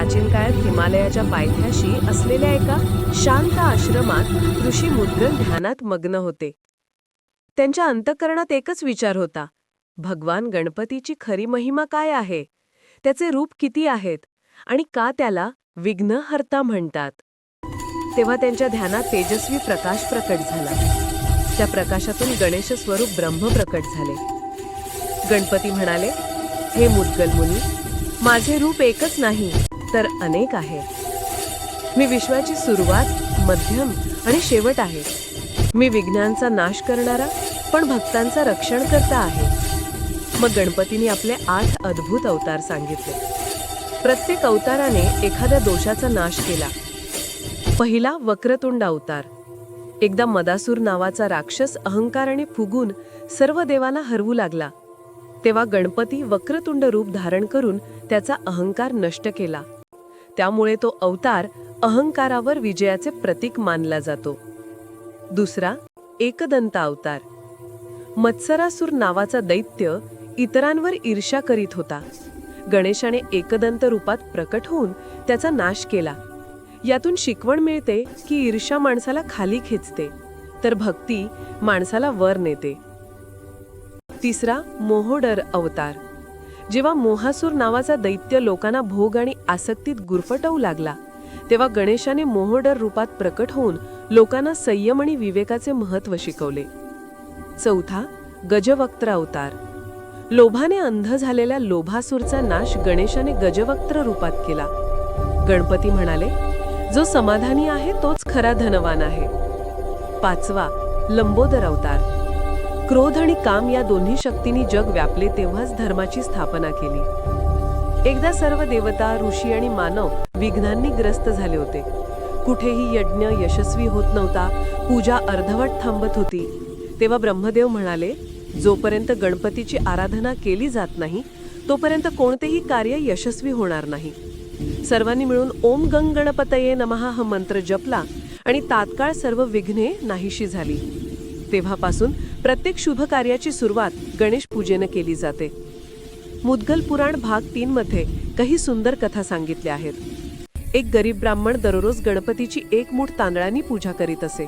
प्राचीन काळात हिमालयाच्या पायथ्याशी असलेल्या एका शांत आश्रमात ऋषी मुद्गल ध्यानात मग्न होते. त्यांच्या अंतःकरणात एकच विचार होता भगवान गणपतीची खरी महिमा काय आहे? त्याचे रूप किती आहेत? आणि का त्याला विघ्नहर्ता म्हणतात? तेव्हा त्यांच्या ध्यानात तेजस्वी प्रकाश प्रकट झाला. त्या प्रकाशातून गणेश स्वरूप ब्रह्म प्रकट झाले. गणपती म्हणाले हे मुद्गल मुनी माझे रूप एकच नाही. तर अनेक आहे मी विश्वाची सुरुवात मध्यम आणि शेवट आहे. मी विघ्नांचा नाश करणारा पण भक्तांचा रक्षण करता आहे. मग गणपतीने आपले आठ अद्भुत अवतार सांगितले. प्रत्येक अवताराने एखाद्या दोषाचा नाश केला. पहिला वक्रतुंड अवतार. एकदा मदासूर नावाचा राक्षस अहंकाराने फुगून सर्व देवांना हरवू लागला. तेव्हा गणपती वक्रतुंड रूप धारण करून त्याचा अहंकार नष्ट केला. त्यामुळे तो अवतार अहंकारावर विजयाचे प्रतीक मानला जातो. दुसरा एकदंत अवतार. मत्सरासूर नावाचा दैत्य इतरांवर ईर्ष्या करीत होता. गणेशाने एकदंत रूपात प्रकट होऊन त्याचा नाश केला. यातून शिकवण मिळते की ईर्ष्या माणसाला खाली खेचते तर भक्ती माणसाला वर नेते. तिसरा मोहोडर अवतार. जेव्हा मोहासूर नावाचा दैत्य लोकांना भोग आणि आसक्तीत गुरफटवू लागला तेव्हा गणेशाने मोहोडर रूपात प्रकट होऊन लोकांना संयम आणि विवेकाचे महत्त्व शिकवले. चौथा गजवक्त्र अवतार. लोभाने अंध झालेल्या लोभासूरचा नाश गणेशाने गजवक्त्र रूपात केला. गणपती म्हणाले जो समाधानी आहे तोच खरा धनवान आहे. पाचवा लंबोदर अवतार. क्रोध आणि काम या दोन्ही शक्तींनी जग व्यापले तेव्हाच धर्माची स्थापना केली. एकदा सर्व देवता ऋषी आणि मानव विघ्नांनी ग्रस्त झाले होते. कुठेही यज्ञ यशस्वी होत नव्हता पूजा अर्धवट थांबत होती. तेव्हा ब्रह्मदेव म्हणाले जोपर्यंत गणपतीची आराधना केली जात नाही तोपर्यंत कोणतेही कार्य यशस्वी होणार नाही. सर्वांनी मिळून ओम गंग गणपतये नमहा हा मंत्र जपला आणि तात्काळ सर्व विघ्ने नाहीशी झाली. तेव्हापासून प्रत्येक शुभ कार्याची सुरुवात गणेश पूजेनं केली जाते. मुद्गल पुराण भाग तीन मध्ये काही सुंदर कथा सांगितल्या आहेत. एक गरीब ब्राह्मण दररोज गणपतीची एक मूठ तांदळांनी पूजा करीत असे.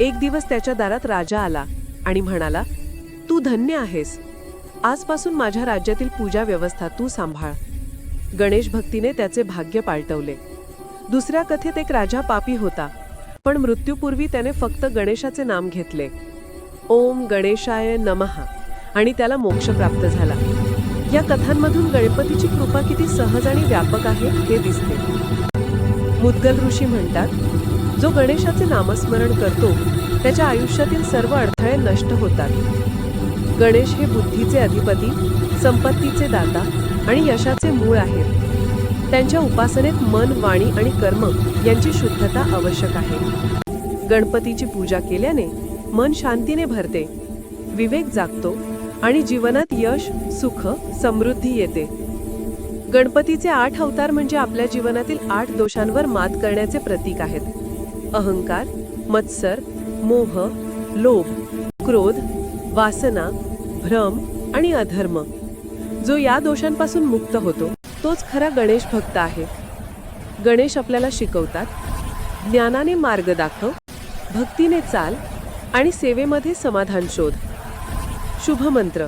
एक दिवस त्याच्या दारात राजा आला आणि म्हणाला तू धन्य आहेस. आजपासून माझ्या राज्यातील पूजा व्यवस्था तू सांभाळ. गणेश भक्तीने त्याचे भाग्य पालटवले. दुसऱ्या कथेत एक राजा पापी होता पण मृत्यूपूर्वी त्याने फक्त गणेशाचे नाम घेतले. ओम गणेशाय नमहा आणि त्याला मोक्ष प्राप्त झाला. या कथांमधून गणपतीची कृपा किती सहज आणि व्यापक आहे हे दिसते. मुद्गल ऋषी म्हणतात जो गणेशाचे नामस्मरण करतो त्याच्या आयुष्यातील सर्व अडथळे नष्ट होतात. गणेश हे बुद्धीचे अधिपती संपत्तीचे दाता आणि यशाचे मूळ आहेत. त्यांच्या उपासनेत मन वाणी आणि कर्म यांची शुद्धता आवश्यक आहे. गणपतीची पूजा केल्याने मन शांतीने भरते. विवेक जागतो आणि जीवनात यश सुख समृद्धी येते. गणपतीचे आठ अवतार म्हणजे आपल्या जीवनातील आठ दोषांवर मात करण्याचे प्रतीक आहेत. अहंकार मत्सर मोह लोभ क्रोध वासना भ्रम आणि अधर्म. जो या दोषांपासून मुक्त होतो तोच खरा गणेश भक्त आहे. गणेश आपल्याला शिकवतात ज्ञानाने मार्ग दाखव भक्तीने चाल आणि सेवेमध्ये समाधान शोध. शुभमंत्र.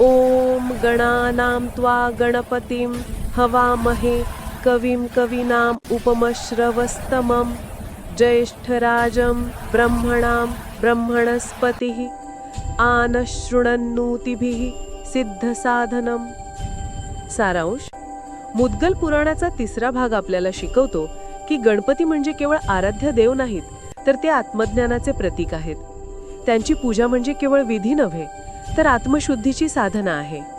ओम गणानां त्वा गणपतीं हवामहे कवीम कवीनाम उपमश्रवस्तमं ज्येष्ठराजं ब्रह्मणां ब्रह्मणस्पतिः आनशृणन्नूतिभिः सिद्धसाधनम् सारांश. मुद्गल पुराणाचा तिसरा भाग आपल्याला शिकवतो की गणपती म्हणजे केवळ आराध्य देव नाहीत तर ते आत्मज्ञानाचे प्रतीक आहेत. त्यांची पूजा म्हणजे केवळ विधी नव्हे तर आत्मशुद्धीची साधना आहे.